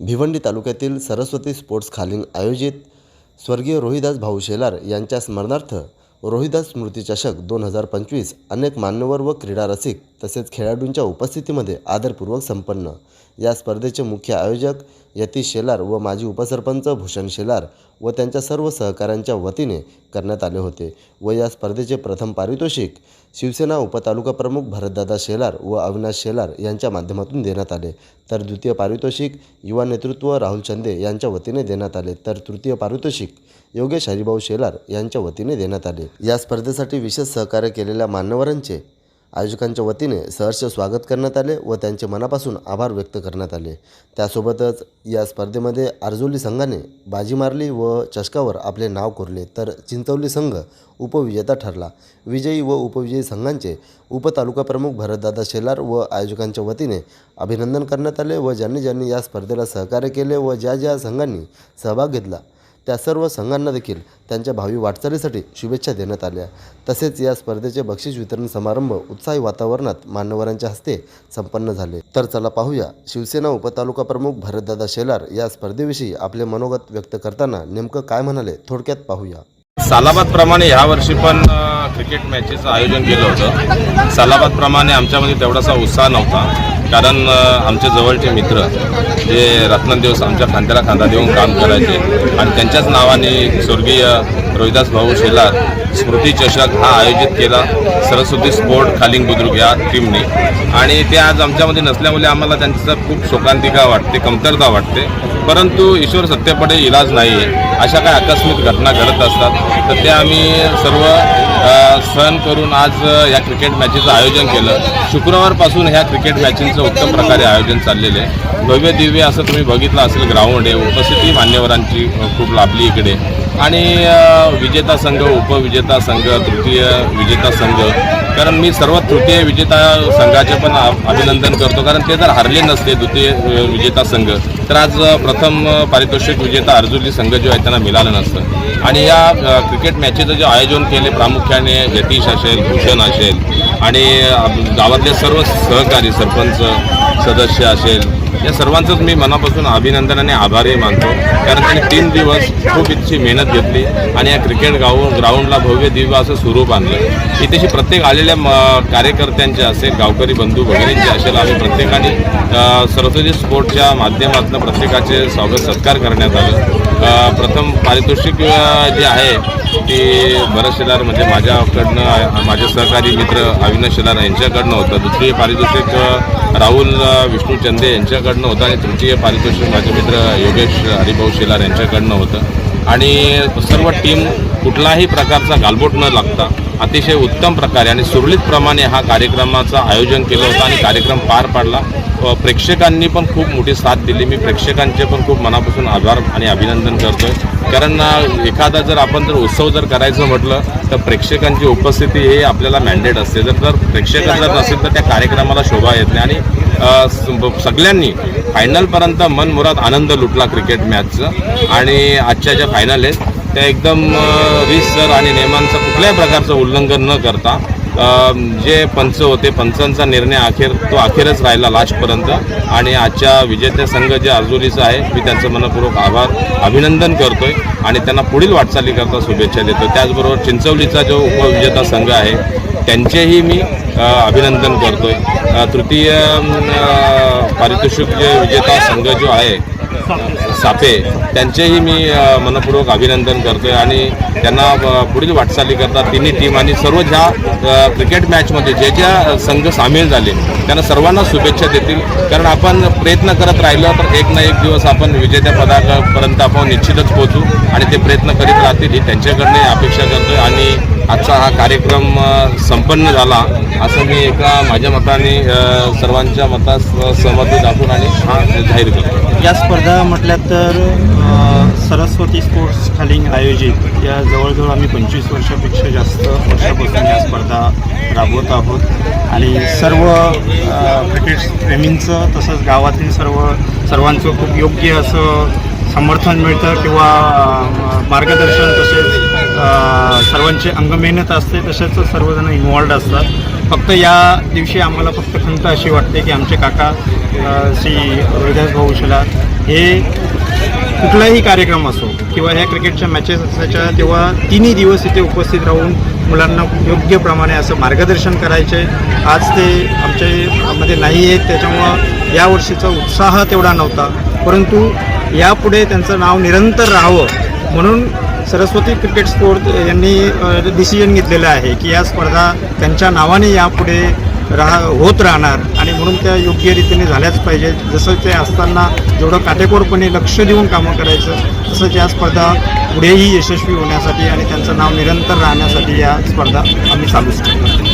भिवंडी तालुक्यातील सरस्वती स्पोर्ट्स खालीन आयोजित स्वर्गीय रोहिदास भाऊ शेलार यांच्या स्मरणार्थ रोहिदास स्मृती चषक दोन हजार पंचवीस अनेक मान्यवर व क्रीडा रसिक तसेच खेळाडूंच्या उपस्थितीमध्ये आदरपूर्वक संपन्न. या स्पर्धेचे मुख्य आयोजक यतीश शेलार व माजी उपसरपंच भूषण शेलार व त्यांच्या सर्व सहकाऱ्यांच्या वतीने करण्यात आले होते व या स्पर्धेचे प्रथम पारितोषिक शिवसेना उपतालुका प्रमुख भरतदादा शेलार व अविनाश शेलार यांच्या माध्यमातून देण्यात आले. तर द्वितीय पारितोषिक युवा नेतृत्व राहुल चंदे यांच्या वतीने देण्यात आले. तर तृतीय पारितोषिक योगेश हरिभाऊ शेलार यांच्या वतीने देण्यात आले. या स्पर्धेसाठी विशेष सहकार्य केलेल्या मान्यवरांचे आयोजकांच्या वतीने सहर्ष स्वागत करण्यात आले व त्यांचे मनापासून आभार व्यक्त करण्यात आले. त्यासोबतच या स्पर्धेमध्ये आरजोली संघाने बाजी मारली व चषकावर आपले नाव कोरले. तर चिंचवली संघ उपविजेता ठरला. विजयी व उपविजयी संघांचे उपतालुका प्रमुख भरतदादा शेलार व आयोजकांच्या वतीने अभिनंदन करण्यात आले व ज्यांनी ज्यांनी या स्पर्धेला सहकार्य केले व ज्या ज्या संघांनी सहभाग घेतला त्या सर्व संघांना देखील त्यांच्या भावी वाटचालीसाठी शुभेच्छा देण्यात आल्या. तसेच या स्पर्धेचे बक्षीस वितरण समारंभ उत्साही वातावरणात मान्यवरांच्या हस्ते संपन्न झाले. तर चला पाहूया शिवसेना उपतालुका प्रमुख भरतदादा शेलार या स्पर्धेविषयी आपले मनोगत व्यक्त करताना नेमकं काय म्हणाले थोडक्यात पाहूया. सालाबाद प्रमाणे ह्या वर्षी पण क्रिकेट मॅचेचं आयोजन केलं होतं. सालाबादप्रमाणे आमच्यामध्ये तेवढासा उत्साह नव्हता. कारण आमचे जवळचे मित्र जे रत्नदिवस आमच्या खांद्याला खांदा देऊन काम करायचे आणि त्यांच्याच नावाने स्वर्गीय रोहिदास भाऊ शेलार स्मृती चषक हा आयोजित केला. सरस्वती स्पोर्ट खालिंग बुद्रुक या टीमने आणि ते आज आमच्यामध्ये नसल्यामुळे आम्हाला त्यांचं खूप शोकांतिका वाटते कमतरता वाटते. परंतु ईश्वर सत्तेपडे इलाज नाही आहे अशा काही आकस्मिक घटना घडत असतात तर ते आम्ही सर्व सहन करून आज या क्रिकेट मॅचेचं आयोजन केलं. शुक्रवारपासून ह्या क्रिकेट मॅचेंचं उत्तम प्रकारे आयोजन चाललेलं आहे. भव्य दिव्य असं तुम्ही बघितलं असेल ग्राउंड आहे उपस्थिती मान्यवरांची खूप लाभली इकडे. आणि विजेता संघ उपविजेता संघ तृतीय विजेता संघ कारण मी सर्व तृतीय विजेता संघाचे पण अभिनंदन करतो. कारण ते जर हरले नसते द्वितीय विजेता संघ तर आज प्रथम पारितोषिक विजेता अर्जुली संघ जो आहे त्यांना मिळालं नसतं. आणि या क्रिकेट मॅचेचं जे आयोजन केले प्रामुख्याने यतीश असेल भूषण असेल आणि गावातले सर्व सहकारी सरपंच सदस्य असेल या सर्वांचंच मी मनापासून अभिनंदन आणि आभारी मानतो. कारण त्यांनी तीन दिवस खूप इतकी मेहनत घेतली आणि या क्रिकेट गाव ग्राउंडला भव्य दिव्य असं स्वरूप आणलं. इथेशी प्रत्येक आलेल्या म कार्यकर्त्यांचे असेल गावकरी बंधू भगिनींचे असेल आम्ही प्रत्येकाने सरस्वती स्पोर्टच्या माध्यमातून प्रत्येकाचे स्वागत सत्कार करण्यात आलं. प्रथम पारितोषिक जे आहे ते भरत शेलार म्हणजे माझ्याकडनं माझे सहकारी मित्र अविनाश शेलार यांच्याकडनं होतं. दुसरी पारितोषिक राहुल विष्णू चंदे यांच्याकडनं होतं आणि तृतीय पारितोषिक माझे मित्र योगेश हरिभाऊ शेलार यांच्याकडनं होतं. आणि सर्व टीम कुठलाही प्रकारचा गालबोट न लागता अतिशय उत्तम प्रकारे आणि सुरळीतप्रमाणे हा कार्यक्रमाचं आयोजन केलं होतं आणि कार्यक्रम पार पाडला. प्रेक्षकांनी पण खूप मोठी साथ दिली. मी प्रेक्षकांचे पण खूप मनापासून आभार आणि अभिनंदन करतोय. कारण एखादा जर आपण जर उत्सव जर करायचं म्हटलं तर प्रेक्षकांची उपस्थिती हे आपल्याला मॅन्डेट असते. जर जर प्रेक्षक जर नसेल तर त्या कार्यक्रमाला शोभा येत नाही. आणि सगळ्यांनी फायनलपर्यंत मनमुरात आनंद लुटला क्रिकेट मॅचचं आणि आजच्या ज्या फायनल आहेत त्या एकदम रीसर आणि नियमांचं कुठल्याही प्रकारचं उल्लंघन न करता जे पंच होते पंचांचा निर्णय अखेर तो अखेरच राहिला लास्टपर्यंत. आणि आजच्या विजेते संघ जे अर्जुलीचा आहे मी त्यांचं मनपूर्वक आभार अभिनंदन करतोय. आणि त्यांना पुढील वाटचालीकरता शुभेच्छा देतो त्याचबरोबर चिंचवलीचा जो उपविजेता संघ आहे त्यांचेही मी अभिनंदन करतोय. तृतीय पारितोषिक जे विजेता संघ जो आहे सापे त्यांचेही मी मनपूर्वक अभिनंदन करतोय आणि त्यांना पुढील वाटचाली करता तिन्ही टीम आणि सर्व ज्या क्रिकेट मॅचमध्ये जे ज्या संघ सामील झाले त्यांना सर्वांना शुभेच्छा देतील. कारण आपण प्रयत्न करत राहिलो तर एक ना एक दिवस आपण विजेत्या पदापर्यंत आपण निश्चितच पोहोचू आणि ते प्रयत्न करीत राहतील ही त्यांच्याकडनं अपेक्षा करतोय आणि आजचा हा कार्यक्रम संपन्न झाला. असं मी एका माझ्या मताने सर्वांच्या मतास सहमती दाखवून आणि हा जाहीर करतो. या स्पर्धा म्हटल्यात तर सरस्वती स्पोर्ट्स खाली आयोजित. या जवळजवळ आम्ही पंचवीस वर्षापेक्षा जास्त वर्षापासून या स्पर्धा राबवत आहोत. आणि सर्व क्रिकेट प्रेमींचं तसंच गावातील सर्व सर्वांचं खूप योग्य असं समर्थन मिळतं किंवा मार्गदर्शन तसेच सर्वांचे सर्वांची अंगमेहनत असते तसेच सर्वजण इन्वॉल्ड असतात. फक्त या दिवशी आम्हाला फक्त खंत अशी वाटते की आमचे काका श्री रोहिदास भाऊ शिला हे कुठलाही कार्यक्रम असो किंवा ह्या क्रिकेटच्या मॅचेस असायच्या तेव्हा तिन्ही दिवस इथे उपस्थित राहून मुलांना योग्य प्रमाणे असं मार्गदर्शन करायचे. आज ते आमच्यामध्ये नाही आहेत त्याच्यामुळं यावर्षीचा उत्साह तेवढा नव्हता. परंतु यापुढे त्यांचं नाव निरंतर राहावं म्हणून सरस्वती क्रिकेट स्पोर्ट यांनी डिसिजन घेतलेलं आहे की या स्पर्धा त्यांच्या नावाने यापुढे राहा होत राहणार आणि म्हणून त्या योग्य रीतीने झाल्याच पाहिजे. जसं ते असताना जेवढं काटेकोरपणे लक्ष देऊन कामं करायचं तसंच या स्पर्धा पुढेही यशस्वी होण्यासाठी आणि त्यांचं नाव निरंतर राहण्यासाठी या स्पर्धा आम्ही चालूच ठेवणार.